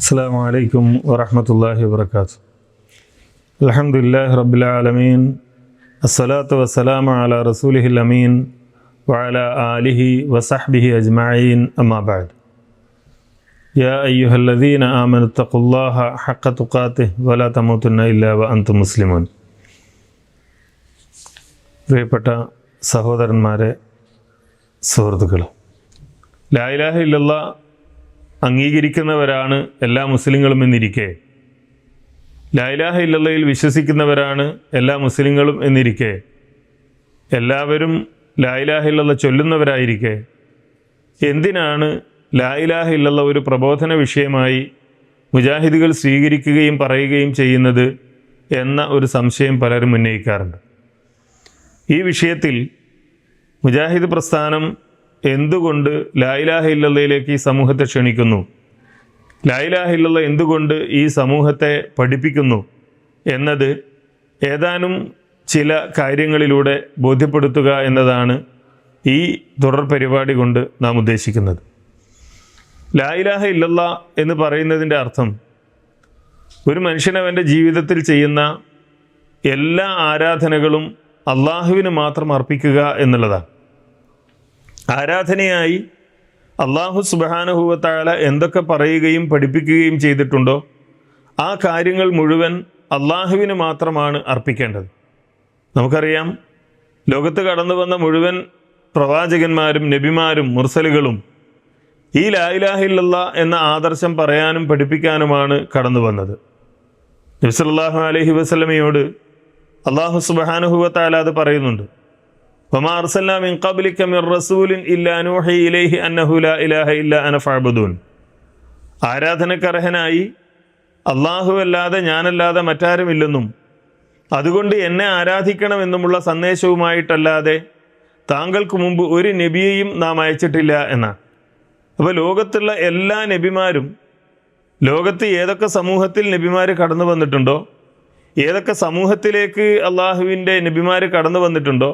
السلام عليكم ورحمة الله وبركاته الحمد لله رب العالمين الصلاة والسلام على رسوله الأمين وعلى آله وصحبه أجمعين أما بعد يا أيها الذين آمنوا اتقوا الله حق تقاته ولا تموتن إلا وأنتم مسلمون പ്രിയപ്പെട്ട സഹോദരന്മാരെ സുഹൃത്തുക്കൾ ലായിലാഹ ഇല്ലല്ല അംഗീകരിക്കുന്നവരാണ് എല്ലാ മുസ്ലിങ്ങളും എന്നിരിക്കെ. ലൈലാഹ ഇല്ലയിൽ വിശ്വസിക്കുന്നവരാണ് എല്ലാ മുസ്ലിങ്ങളും എന്നിരിക്കെ. എല്ലാവരും ലായിലാഹ ഇല്ലല്ല ചൊല്ലുന്നവരായിരിക്കെ. എന്തിനാണ് ലായിലാഹ ഇല്ലല്ല ഒരു പ്രബോധന വിഷയമായി മുജാഹിദുകൾ സ്വീകരിക്കുകയും പറയുകയും ചെയ്യുന്നത് എന്ന ഒരു സംശയം പലരും ഉന്നയിക്കാറുണ്ട്. ഈ വിഷയത്തിൽ മുജാഹിദ് പ്രസ്ഥാനം എന്തുകൊണ്ട് ലായിലാഹ ഇല്ലല്ലയിലേക്ക് ഈ സമൂഹത്തെ ക്ഷണിക്കുന്നു? ലായിലാഹ ഇല്ലല്ല എന്തുകൊണ്ട് ഈ സമൂഹത്തെ പഠിപ്പിക്കുന്നു? എന്നത് ഏതാനും ചില കാര്യങ്ങളിലൂടെ ബോധ്യപ്പെടുത്തുക എന്നതാണ് ഈ തുടർ പരിപാടി കൊണ്ട് നാം ഉദ്ദേശിക്കുന്നത്. ലായിലാഹ ഇല്ലല്ല എന്ന് പറയുന്നതിന്റെ അർത്ഥം ഒരു മനുഷ്യൻ അവന്റെ ജീവിതത്തിൽ ചെയ്യുന്ന എല്ലാ ആരാധനകളും അള്ളാഹുവിന് മാത്രം അർപ്പിക്കുക എന്നുള്ളതാണ്. ആരാധനയായി അള്ളാഹു സുബാനുഭൂവത്താല എന്തൊക്കെ പറയുകയും പഠിപ്പിക്കുകയും ചെയ്തിട്ടുണ്ടോ? ആ കാര്യങ്ങൾ മുഴുവൻ അള്ളാഹുവിന് മാത്രമാണ് അർപ്പിക്കേണ്ടത്. നമുക്കറിയാം ലോകത്ത് കടന്നു വന്ന മുഴുവൻ പ്രവാചകന്മാരും നബിമാരും മുർസലുകളും ഈ ലായിലാഹില്ല എന്ന ആദർശം പറയാനും പഠിപ്പിക്കാനുമാണ് കടന്നു വന്നത്. നബ്സല്ലാഹു അലഹി വസ്ലമയോട് അള്ളാഹു സുബാനുഹുവത്താല അത് പറയുന്നുണ്ട്. ആരാധനക്കർഹനായി അള്ളാഹു അല്ലാതെ ഞാനല്ലാതെ മറ്റാരുമില്ലെന്നും അതുകൊണ്ട് എന്നെ ആരാധിക്കണമെന്നുമുള്ള സന്ദേശവുമായിട്ടല്ലാതെ താങ്കൾക്ക് മുമ്പ് ഒരു നബിയെയും നാം അയച്ചിട്ടില്ല എന്നാണ് അപ്പോൾ ലോകത്തുള്ള എല്ലാ നബിമാരും ലോകത്ത് ഏതൊക്കെ സമൂഹത്തിൽ നബിമാർ കടന്നു വന്നിട്ടുണ്ടോ ഏതൊക്കെ സമൂഹത്തിലേക്ക് അള്ളാഹുവിന്റെ നബിമാർ കടന്നു വന്നിട്ടുണ്ടോ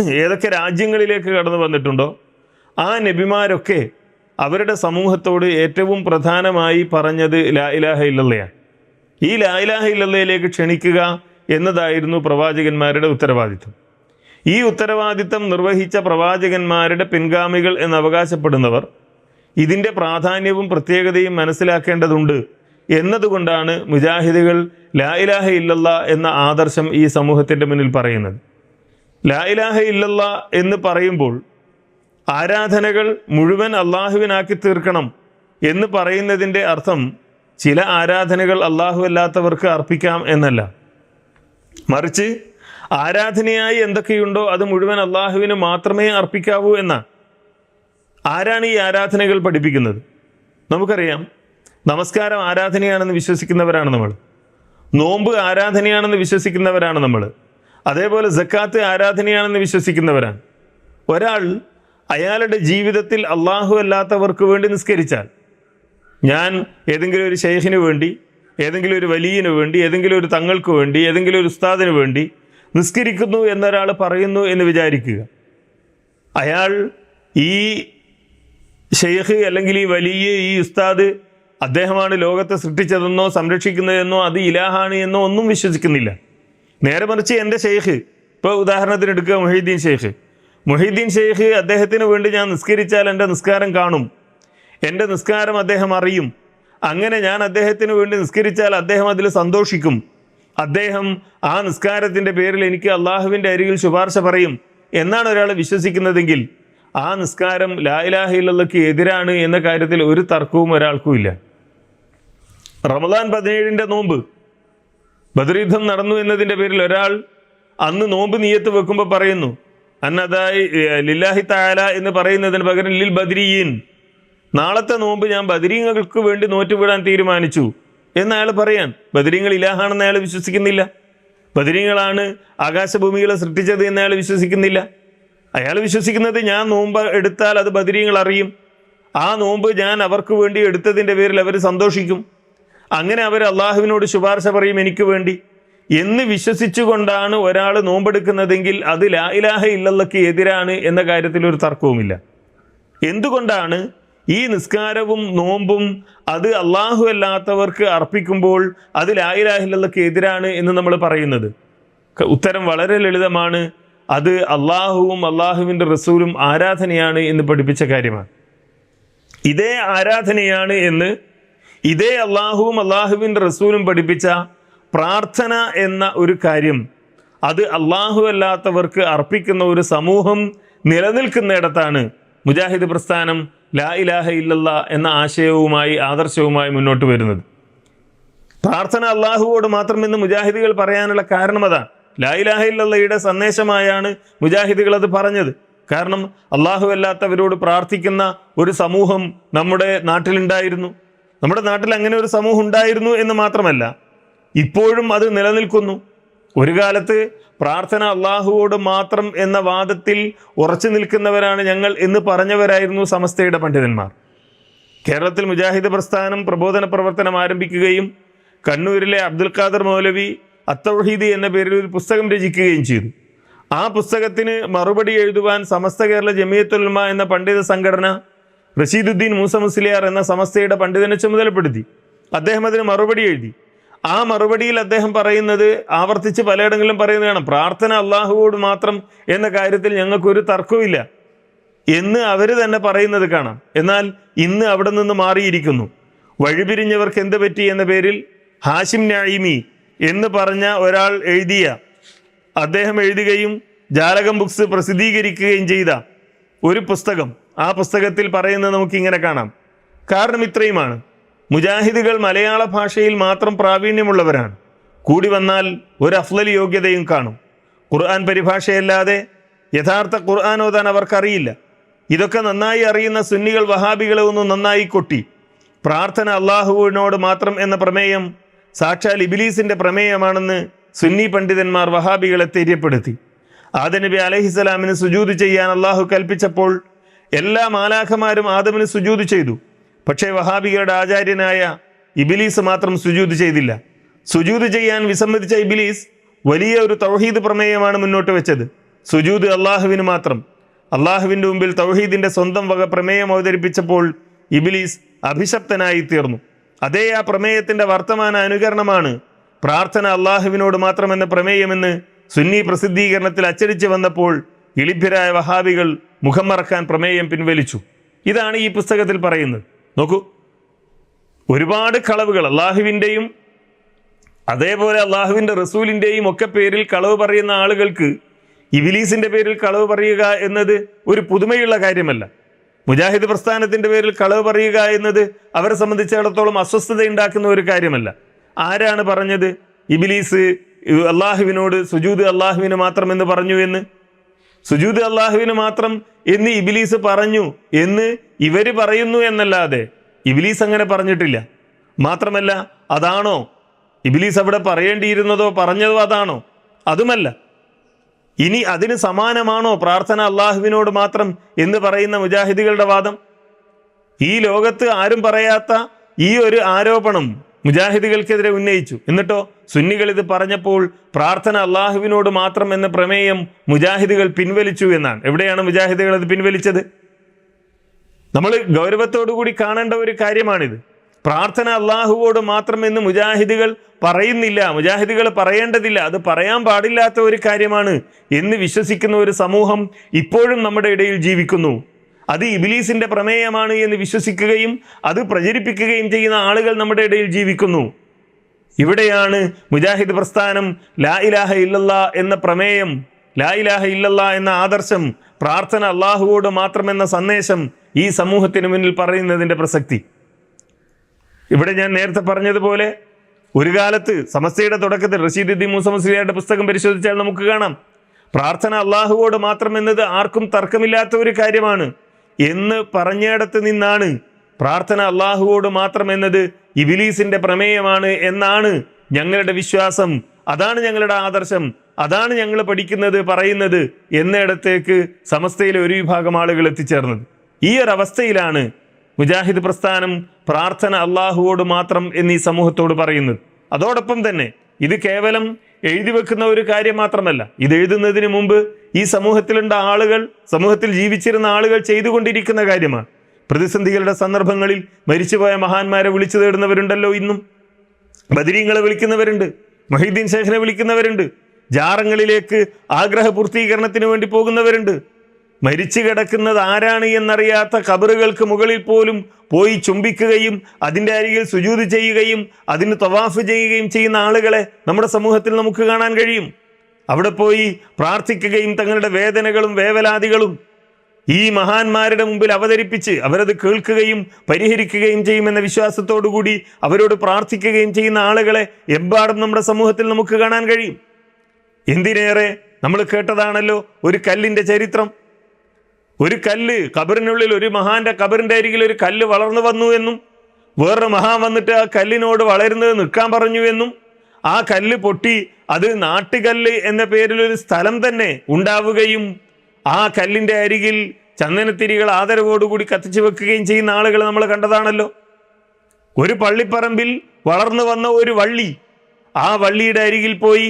ഏതൊക്കെ രാജ്യങ്ങളിലേക്ക് കടന്നു വന്നിട്ടുണ്ടോ? ആ നബിമാരൊക്കെ അവരുടെ സമൂഹത്തോട് ഏറ്റവും പ്രധാനമായി പറഞ്ഞത് ലാ ഇലാഹ ഇല്ലല്ലയാണ് ഈ ലാ ഇലാഹ ഇല്ലല്ലയിലേക്ക് ക്ഷണിക്കുക എന്നതായിരുന്നു പ്രവാചകന്മാരുടെ ഉത്തരവാദിത്വം. ഈ ഉത്തരവാദിത്തം നിർവഹിച്ച പ്രവാചകന്മാരുടെ പിൻഗാമികൾ എന്ന് അവകാശപ്പെടുന്നവർ ഇതിന്റെ പ്രാധാന്യവും പ്രത്യേകതയും മനസ്സിലാക്കേണ്ടതുണ്ട് എന്നതുകൊണ്ടാണ് മുജാഹിദുകൾ ലാ ഇലാഹ ഇല്ലല്ല എന്ന ആദർശം ഈ സമൂഹത്തിന്റെ മുന്നിൽ പറയുന്നത്. ലാ ഇലാഹ ഇല്ലല്ല എന്ന് പറയുമ്പോൾ ആരാധനകൾ മുഴുവൻ അള്ളാഹുവിനാക്കി തീർക്കണം എന്ന് പറയുന്നതിന്റെ അർത്ഥം ചില ആരാധനകൾ അള്ളാഹു അല്ലാത്തവർക്ക് അർപ്പിക്കാം എന്നല്ല. മറിച്ച് ആരാധനയായി എന്തൊക്കെയുണ്ടോ അത് മുഴുവൻ അള്ളാഹുവിന് മാത്രമേ അർപ്പിക്കാവൂ എന്ന. ആരാണ് ഈ ആരാധനകൾ പഠിപ്പിക്കുന്നത്? നമുക്കറിയാം നമസ്കാരം ആരാധനയാണെന്ന് വിശ്വസിക്കുന്നവരാണ് നമ്മൾ. നോമ്പ് ആരാധനയാണെന്ന് വിശ്വസിക്കുന്നവരാണ് നമ്മൾ. അതേപോലെ സക്കാത്ത് ആരാധനയാണെന്ന് വിശ്വസിക്കുന്നവരാണ്. ഒരാൾ അയാളുടെ ജീവിതത്തിൽ അള്ളാഹു അല്ലാത്തവർക്ക് വേണ്ടി നിസ്കരിച്ചാൽ ഞാൻ ഏതെങ്കിലും ഒരു ഷെയ്ഖിന് വേണ്ടി ഏതെങ്കിലും ഒരു വലിയന് വേണ്ടി ഏതെങ്കിലും ഒരു തങ്ങൾക്ക് വേണ്ടി ഏതെങ്കിലും ഒരു ഉസ്താദിന് വേണ്ടി നിസ്കരിക്കുന്നു എന്നൊരാൾ പറയുന്നു എന്ന് വിചാരിക്കുക. അയാൾ ഈ ഷെയ്ഖ് അല്ലെങ്കിൽ ഈ വലിയ ഈ ഉസ്താദ് അദ്ദേഹമാണ് ലോകത്തെ സൃഷ്ടിച്ചതെന്നോ സംരക്ഷിക്കുന്നതെന്നോ അത് ഇലാഹാണ് എന്നോ ഒന്നും വിശ്വസിക്കുന്നില്ല. നേരെ മറിച്ച് എന്റെ ഷെയ്ഖ് ഇപ്പോൾ ഉദാഹരണത്തിന് എടുക്കുക മൊഹീദ്ദീൻ ഷെയ്ഖ് മൊഹീദ്ദീൻ ഷെയ്ഖ് അദ്ദേഹത്തിന് വേണ്ടി ഞാൻ നിസ്കരിച്ചാൽ എന്റെ നിസ്കാരം കാണും. എന്റെ നിസ്കാരം അദ്ദേഹം അറിയും. അങ്ങനെ ഞാൻ അദ്ദേഹത്തിന് വേണ്ടി നിസ്കരിച്ചാൽ അദ്ദേഹം അതിൽ സന്തോഷിക്കും. അദ്ദേഹം ആ നിസ്കാരത്തിന്റെ പേരിൽ എനിക്ക് അള്ളാഹുവിന്റെ അരികിൽ ശുപാർശ പറയും. എന്നാണ് ഒരാൾ വിശ്വസിക്കുന്നതെങ്കിൽ ആ നിസ്കാരം ലായിലാഹില്ലക്ക് എതിരാണ് എന്ന കാര്യത്തിൽ ഒരു തർക്കവും ഒരാൾക്കും ഇല്ല. റമദാൻ പതിനേഴിന്റെ നോമ്പ് ബദർയുദ്ധം നടന്നു എന്നതിന്റെ പേരിൽ ഒരാൾ അന്ന് നോമ്പ് നീയത്ത് വെക്കുമ്പോൾ പറയുന്നു അന്നതായി ലില്ലാഹി താല എന്ന് പറയുന്നതിന് പകരം ലിൽ ബദ്രീൻ. നാളത്തെ നോമ്പ് ഞാൻ ബദരീങ്ങൾക്ക് വേണ്ടി നോറ്റുവിടാൻ തീരുമാനിച്ചു. എന്ന് അയാൾ പറയാൻ ബദരീങ്ങൾ ഇലാഹാണെന്ന് അയാൾ വിശ്വസിക്കുന്നില്ല. ബദരീങ്ങളാണ് ആകാശഭൂമികളെ സൃഷ്ടിച്ചത് എന്ന് അയാൾ വിശ്വസിക്കുന്നില്ല. അയാൾ വിശ്വസിക്കുന്നത് ഞാൻ നോമ്പ് എടുത്താൽ അത് ബദരീങ്ങൾ അറിയും. ആ നോമ്പ് ഞാൻ അവർക്ക് വേണ്ടി എടുത്തതിന്റെ പേരിൽ അവർ സന്തോഷിക്കും. അങ്ങനെ അവർ അള്ളാഹുവിനോട് ശുപാർശ പറയും എനിക്ക് വേണ്ടി. എന്ന് വിശ്വസിച്ചുകൊണ്ടാണ് ഒരാൾ നോമ്പെടുക്കുന്നതെങ്കിൽ അത് ലാ ഇലാഹ ഇല്ലല്ലക്ക് എതിരാണ് എന്ന കാര്യത്തിൽ ഒരു തർക്കവുമില്ല. എന്തുകൊണ്ടാണ് ഈ നിസ്കാരവും നോമ്പും അത് അള്ളാഹു അല്ലാത്തവർക്ക് അർപ്പിക്കുമ്പോൾ അത് ലായിലാഹില്ലക്ക് എതിരാണ് എന്ന് നമ്മൾ പറയുന്നത്? ഉത്തരം വളരെ ലളിതമാണ്. അത് അള്ളാഹുവും അള്ളാഹുവിന്റെ റസൂലും ആരാധനയാണ് എന്ന് പഠിപ്പിച്ച കാര്യമാണ്. ഇതേ ആരാധനയാണ് എന്ന് ഇതേ അള്ളാഹുവും അള്ളാഹുവിന്റെ റസൂലും പഠിപ്പിച്ച പ്രാർത്ഥന എന്ന ഒരു കാര്യം അത് അള്ളാഹു അല്ലാത്തവർക്ക് അർപ്പിക്കുന്ന ഒരു സമൂഹം നിലനിൽക്കുന്നിടത്താണ് മുജാഹിദ് പ്രസ്ഥാനം ലാ ഇലാഹ ഇല്ലല്ല എന്ന ആശയവുമായി ആദർശവുമായി മുന്നോട്ട് വരുന്നത്. പ്രാർത്ഥന അള്ളാഹുവോട് മാത്രം എന്ന് മുജാഹിദുകൾ പറയാനുള്ള കാരണം അതാണ് ലാ ഇലാഹ ഇല്ലല്ലയുടെ സന്ദേശമായാണ് മുജാഹിദുകൾ അത് പറഞ്ഞത്. കാരണം അള്ളാഹു അല്ലാത്തവരോട് പ്രാർത്ഥിക്കുന്ന ഒരു സമൂഹം നമ്മുടെ നാട്ടിലുണ്ടായിരുന്നു. നമ്മുടെ നാട്ടിൽ അങ്ങനെ ഒരു സമൂഹം ഉണ്ടായിരുന്നു എന്ന് മാത്രമല്ല ഇപ്പോഴും അത് നിലനിൽക്കുന്നു. ഒരു കാലത്ത് പ്രാർത്ഥന അള്ളാഹുവോട് മാത്രം എന്ന വാദത്തിൽ ഉറച്ചു നിൽക്കുന്നവരാണ് ഞങ്ങൾ എന്ന് പറഞ്ഞവരായിരുന്നു സമസ്തയുടെ പണ്ഡിതന്മാർ. കേരളത്തിൽ മുജാഹിദ് പ്രസ്ഥാനം പ്രബോധന പ്രവർത്തനം ആരംഭിക്കുകയും കണ്ണൂരിലെ അബ്ദുൽ ഖാദർ മൗലവി അത്തൗഹീദി എന്ന പേരിൽ ഒരു പുസ്തകം രചിക്കുകയും ചെയ്തു. ആ പുസ്തകത്തിന് മറുപടി എഴുതുവാൻ സമസ്ത കേരള ജമിയത്തുൽമ എന്ന പണ്ഡിത സംഘടന റഷീദുദ്ദീൻ മൂസ മുസ്ലിയാർ എന്ന സമസ്തയുടെ പണ്ഡിതനെ ചുമതലപ്പെടുത്തി. അദ്ദേഹം അതിന് മറുപടി എഴുതി. ആ മറുപടിയിൽ അദ്ദേഹം പറയുന്നത് ആവർത്തിച്ച് പലയിടങ്ങളിലും പറയുന്നതാണ് പ്രാർത്ഥന അള്ളാഹുവോട് മാത്രം എന്ന കാര്യത്തിൽ ഞങ്ങൾക്കൊരു തർക്കവുമില്ല. എന്ന് അവർ തന്നെ പറയുന്നത് കാണാം. എന്നാൽ ഇന്ന് അവിടെ നിന്ന് മാറിയിരിക്കുന്നു. വഴിപിരിഞ്ഞവർക്ക് എന്ത് പറ്റി എന്ന പേരിൽ ഹാഷിം നായിമി എന്ന് പറഞ്ഞ ഒരാൾ എഴുതിയ അദ്ദേഹം എഴുതുകയും ജാലകം ബുക്സ് പ്രസിദ്ധീകരിക്കുകയും ചെയ്ത ഒരു പുസ്തകം ആ പുസ്തകത്തിൽ പറയുന്നത് നമുക്ക് ഇങ്ങനെ കാണാം. കാരണം ഇത്രയുമാണ്. മുജാഹിദുകൾ മലയാള ഭാഷയിൽ മാത്രം പ്രാവീണ്യമുള്ളവരാണ്. കൂടി വന്നാൽ ഒരു അഫ്ലൽ യോഗ്യതയും കാണും. ഖുർആൻ പരിഭാഷയല്ലാതെ യഥാർത്ഥ ഖുർആൻ ഓതാൻ അവർക്കറിയില്ല. ഇതൊക്കെ നന്നായി അറിയുന്ന സുന്നികൾ വഹാബികളെ ഒന്ന് നന്നായി കൊട്ടി. പ്രാർത്ഥന അള്ളാഹുവിനോട് മാത്രം എന്ന പ്രമേയം സാക്ഷാൽ ഇബിലീസിന്റെ പ്രമേയമാണെന്ന് സുന്നി പണ്ഡിതന്മാർ വഹാബികളെ തെര്യപ്പെടുത്തി. ആദനബി അലഹിസലാമിന് സുജൂത് ചെയ്യാൻ അള്ളാഹു കൽപ്പിച്ചപ്പോൾ എല്ലാ മാലാഖമാരും ആദമിന് സുജൂത് ചെയ്തു. പക്ഷേ വഹാബികളുടെ ആചാര്യനായ ഇബിലീസ് മാത്രം സുജൂത് ചെയ്തില്ല. സുജൂത് ചെയ്യാൻ വിസമ്മതിച്ച ഇബിലീസ് വലിയ ഒരു തൗഹീദ് പ്രമേയമാണ് മുന്നോട്ട് വെച്ചത്. സുജൂത് അള്ളാഹുവിന് മാത്രം. അള്ളാഹുവിന്റെ മുമ്പിൽ തൗഹീദിന്റെ സ്വന്തം വക പ്രമേയം അവതരിപ്പിച്ചപ്പോൾ ഇബിലീസ് അഭിശപ്തനായി തീർന്നു അതേ ആ പ്രമേയത്തിന്റെ വർത്തമാന അനുകരണമാണ് പ്രാർത്ഥന അള്ളാഹുവിനോട് മാത്രമെന്ന പ്രമേയമെന്ന് സുന്നി പ്രസിദ്ധീകരണത്തിൽ അച്ചടിച്ചു വന്നപ്പോൾ ഇളിഭ്യരായ വഹാബികൾ മുഖം മറക്കാൻ പ്രമേയം പിൻവലിച്ചു. ഇതാണ് ഈ പുസ്തകത്തിൽ പറയുന്നത്. നോക്കൂ. ഒരുപാട് കളവുകൾ അള്ളാഹുവിന്റെയും അതേപോലെ അള്ളാഹുവിന്റെ റസൂലിന്റെയും ഒക്കെ പേരിൽ കളവ് പറയുന്ന ആളുകൾക്ക് ഇവിലീസിന്റെ പേരിൽ കളവ് പറയുക എന്നത് ഒരു പുതുമയുള്ള കാര്യമല്ല. മുജാഹിദ് പ്രസ്ഥാനത്തിന്റെ പേരിൽ കളവ് പറയുക എന്നത് അവരെ സംബന്ധിച്ചിടത്തോളം അസ്വസ്ഥത ഉണ്ടാക്കുന്ന ഒരു കാര്യമല്ല. ആരാണ് പറഞ്ഞത്? ഇബിലീസ് അള്ളാഹുവിനോട് സുജൂദ് അള്ളാഹുവിന് മാത്രം എന്ന് പറഞ്ഞു എന്ന്? സുജൂദ് അള്ളാഹുവിന് മാത്രം എന്ന് ഇബിലീസ് പറഞ്ഞു എന്ന് ഇവർ പറയുന്നു എന്നല്ലാതെ ഇബിലീസ് അങ്ങനെ പറഞ്ഞിട്ടില്ല. മാത്രമല്ല അതാണോ ഇബിലീസ് അവിടെ പറയേണ്ടിയിരുന്നതോ പറഞ്ഞതോ അതാണോ? അതുമല്ല. ഇനി അതിന് സമാനമാണോ പ്രാർത്ഥന അള്ളാഹുവിനോട് മാത്രം എന്ന് പറയുന്ന മുജാഹിദികളുടെ വാദം? ഈ ലോകത്ത് ആരും പറയാത്ത ഈ ഒരു ആരോപണം മുജാഹിദികൾക്കെതിരെ ഉന്നയിച്ചു. എന്നിട്ടോ സുന്നികൾ ഇത് പറഞ്ഞപ്പോൾ പ്രാർത്ഥന അള്ളാഹുവിനോട് മാത്രം എന്ന പ്രമേയം മുജാഹിദികൾ പിൻവലിച്ചു എന്നാണ്. എവിടെയാണ് മുജാഹിദികൾ അത് പിൻവലിച്ചത്? നമ്മൾ കൂടി കാണേണ്ട ഒരു കാര്യമാണിത്. പ്രാർത്ഥന അള്ളാഹുവോട് മാത്രം എന്ന് മുജാഹിദുകൾ പറയുന്നില്ല. മുജാഹിദികൾ പറയേണ്ടതില്ല. അത് പറയാൻ പാടില്ലാത്ത ഒരു കാര്യമാണ് എന്ന് വിശ്വസിക്കുന്ന ഒരു സമൂഹം ഇപ്പോഴും നമ്മുടെ ഇടയിൽ ജീവിക്കുന്നു. അത് ഇബിലീസിന്റെ പ്രമേയമാണ് എന്ന് വിശ്വസിക്കുകയും അത് പ്രചരിപ്പിക്കുകയും ചെയ്യുന്ന ആളുകൾ നമ്മുടെ ഇടയിൽ ജീവിക്കുന്നു. ഇവിടെയാണ് മുജാഹിദ് പ്രസ്ഥാനം ലാ ഇലാഹ ഇല്ലല്ലാ എന്ന പ്രമേയം ലാ ഇലാഹ ഇല്ലല്ലാ എന്ന ആദർശം പ്രാർത്ഥന അള്ളാഹുവോട് മാത്രമെന്ന സന്ദേശം ഈ സമൂഹത്തിന് മുന്നിൽ പറയുന്നതിന്റെ പ്രസക്തി. ഇവിടെ ഞാൻ നേരത്തെ പറഞ്ഞതുപോലെ ഒരു കാലത്ത് സമസ്തയുടെ തുടക്കത്തിൽ റഷീദുദ്ദീൻ മൂസ മുസ്ലിയുടെ പുസ്തകം പരിശോധിച്ചാൽ നമുക്ക് കാണാം. പ്രാർത്ഥന അള്ളാഹുവോട് മാത്രം എന്നത് ആർക്കും തർക്കമില്ലാത്ത ഒരു കാര്യമാണ്. എന്ന് പറഞ്ഞിടത്ത് നിന്നാണ്. പ്രാർത്ഥന അള്ളാഹുവോട് മാത്രം എന്നത് ഇബിലീസിന്റെ പ്രമേയമാണ് എന്നാണ് ഞങ്ങളുടെ വിശ്വാസം. അതാണ് ഞങ്ങളുടെ ആദർശം. അതാണ് ഞങ്ങൾ പഠിക്കുന്നത് പറയുന്നത് എന്നിടത്തേക്ക് സമസ്തയിലെ ഒരു വിഭാഗം ആളുകൾ എത്തിച്ചേർന്നത്. ഈ ഒരു അവസ്ഥയിലാണ് മുജാഹിദ് പ്രസ്ഥാനം പ്രാർത്ഥന അള്ളാഹുവോട് മാത്രം എന്നീ സമൂഹത്തോട് പറയുന്നത്. അതോടൊപ്പം തന്നെ ഇത് കേവലം എഴുതി വെക്കുന്ന ഒരു കാര്യം മാത്രമല്ല. ഇത് എഴുതുന്നതിന് മുമ്പ് ഈ സമൂഹത്തിലുണ്ട ആളുകൾ സമൂഹത്തിൽ ജീവിച്ചിരുന്ന ആളുകൾ ചെയ്തുകൊണ്ടിരിക്കുന്ന കാര്യമാണ്. പ്രതിസന്ധികളുടെ സന്ദർഭങ്ങളിൽ മരിച്ചുപോയ മഹാന്മാരെ വിളിച്ചു തേടുന്നവരുണ്ടല്ലോ ഇന്നും. ബദരീങ്ങളെ വിളിക്കുന്നവരുണ്ട് മൊഹീദ്ദീൻ ശേഖനെ വിളിക്കുന്നവരുണ്ട് ജാറങ്ങളിലേക്ക് ആഗ്രഹ പൂർത്തീകരണത്തിന് വേണ്ടി പോകുന്നവരുണ്ട്. മരിച്ചു കിടക്കുന്നത് ആരാണ് എന്നറിയാത്ത കബറുകൾക്ക് മുകളിൽ പോലും പോയി ചുംബിക്കുകയും അതിന്റെ അരികിൽ സുജൂത് ചെയ്യുകയും അതിന് തവാഫ് ചെയ്യുകയും ചെയ്യുന്ന ആളുകളെ നമ്മുടെ സമൂഹത്തിൽ നമുക്ക് കാണാൻ കഴിയും. അവിടെ പോയി പ്രാർത്ഥിക്കുകയും തങ്ങളുടെ വേദനകളും വേവലാതികളും ഈ മഹാന്മാരുടെ മുമ്പിൽ അവതരിപ്പിച്ച് അവരത് കേൾക്കുകയും പരിഹരിക്കുകയും ചെയ്യുമെന്ന വിശ്വാസത്തോടുകൂടി അവരോട് പ്രാർത്ഥിക്കുകയും ചെയ്യുന്ന ആളുകളെ എമ്പാടും നമ്മുടെ സമൂഹത്തിൽ നമുക്ക് കാണാൻ കഴിയും. എന്തിനേറെ നമ്മൾ കേട്ടതാണല്ലോ ഒരു കല്ലിന്റെ ചരിത്രം. ഒരു കല്ല് കബറിനുള്ളിൽ ഒരു മഹാന്റെ കബറിന്റെ അരികിൽ ഒരു കല്ല് വളർന്നു വന്നു എന്നും വേറൊരു മഹാൻ വന്നിട്ട് ആ കല്ലിനോട് വളരുന്നത് നിൽക്കാൻ പറഞ്ഞു എന്നും ആ കല്ല് പൊട്ടി അത് നാട്ടുകല്ല് എന്ന പേരിൽ ഒരു സ്ഥലം തന്നെ ഉണ്ടാവുകയും ആ കല്ലിന്റെ അരികിൽ ചന്ദനത്തിരികൾ ആദരവോടുകൂടി കത്തിച്ചു വെക്കുകയും ചെയ്യുന്ന ആളുകൾ നമ്മൾ കണ്ടതാണല്ലോ. ഒരു പള്ളിപ്പറമ്പിൽ വളർന്നു വന്ന ഒരു വള്ളി ആ വള്ളിയുടെ അരികിൽ പോയി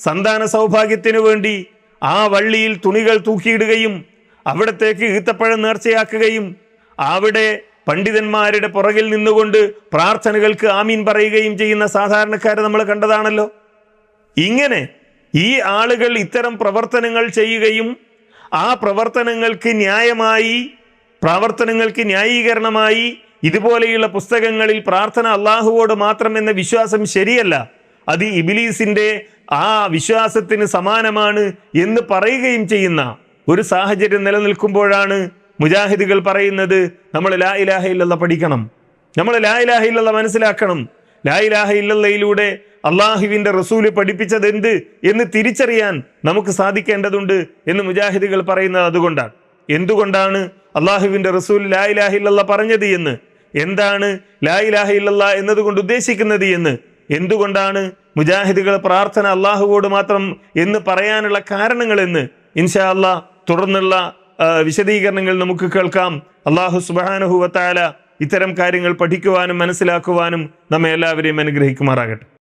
സന്താന സൗഭാഗ്യത്തിനു വേണ്ടി ആ വള്ളിയിൽ തുണികൾ തൂക്കിയിടുകയും അവിടത്തേക്ക് ഈത്തപ്പഴം നേർച്ചയാക്കുകയും അവിടെ പണ്ഡിതന്മാരുടെ പുറകിൽ നിന്നുകൊണ്ട് പ്രാർത്ഥനകൾക്ക് ആമീൻ പറയുകയും ചെയ്യുന്ന സാധാരണക്കാരെ നമ്മൾ കണ്ടതാണല്ലോ. ഇങ്ങനെ ഈ ആളുകൾ ഇത്തരം പ്രവർത്തനങ്ങൾ ചെയ്യുകയും ആ പ്രവർത്തനങ്ങൾക്ക് ന്യായമായി പ്രവർത്തനങ്ങൾക്ക് ന്യായീകരണമായി ഇതുപോലെയുള്ള പുസ്തകങ്ങളിൽ പ്രാർത്ഥന അള്ളാഹുവോട് മാത്രം എന്ന വിശ്വാസം ശരിയല്ല. അത് ഇബിലീസിന്റെ ആ വിശ്വാസത്തിന് സമാനമാണ് എന്ന് പറയുകയും ചെയ്യുന്ന ഒരു സാഹചര്യം നിലനിൽക്കുമ്പോഴാണ് മുജാഹിദുകൾ പറയുന്നത് നമ്മൾ ലാ ഇലാഹ ഇല്ലല്ല പഠിക്കണം. നമ്മൾ ലാ ഇലാഹ ഇല്ലല്ല മനസ്സിലാക്കണം. ലാ ഇലാഹ ഇല്ലല്ലയിലൂടെ അള്ളാഹുവിന്റെ റസൂൽ പഠിപ്പിച്ചത് എന്ത് എന്ന് തിരിച്ചറിയാൻ നമുക്ക് സാധിക്കേണ്ടതുണ്ട് എന്ന് മുജാഹിദുകൾ പറയുന്നത് അതുകൊണ്ടാണ്. എന്തുകൊണ്ടാണ് അള്ളാഹുവിന്റെ റസൂൽ ലാ ഇലാഹ ഇല്ലല്ല പറഞ്ഞത് എന്ന്? എന്താണ് ലാ ഇലാഹ ഇല്ലല്ല എന്നതുകൊണ്ട് ഉദ്ദേശിക്കുന്നത് എന്ന്? എന്തുകൊണ്ടാണ് മുജാഹിദുകൾ പ്രാർത്ഥന അള്ളാഹുവോട് മാത്രം എന്ന് പറയാനുള്ള കാരണങ്ങൾ എന്ന്? ഇൻഷാ അള്ളാ തുടർന്നുള്ള വിശദീകരണങ്ങൾ നമുക്ക് കേൾക്കാം. അള്ളാഹു സുബാനുഹുവത്താല ഇത്തരം കാര്യങ്ങൾ പഠിക്കുവാനും മനസ്സിലാക്കുവാനും നമ്മെ എല്ലാവരെയും അനുഗ്രഹിക്കുമാറാകട്ടെ.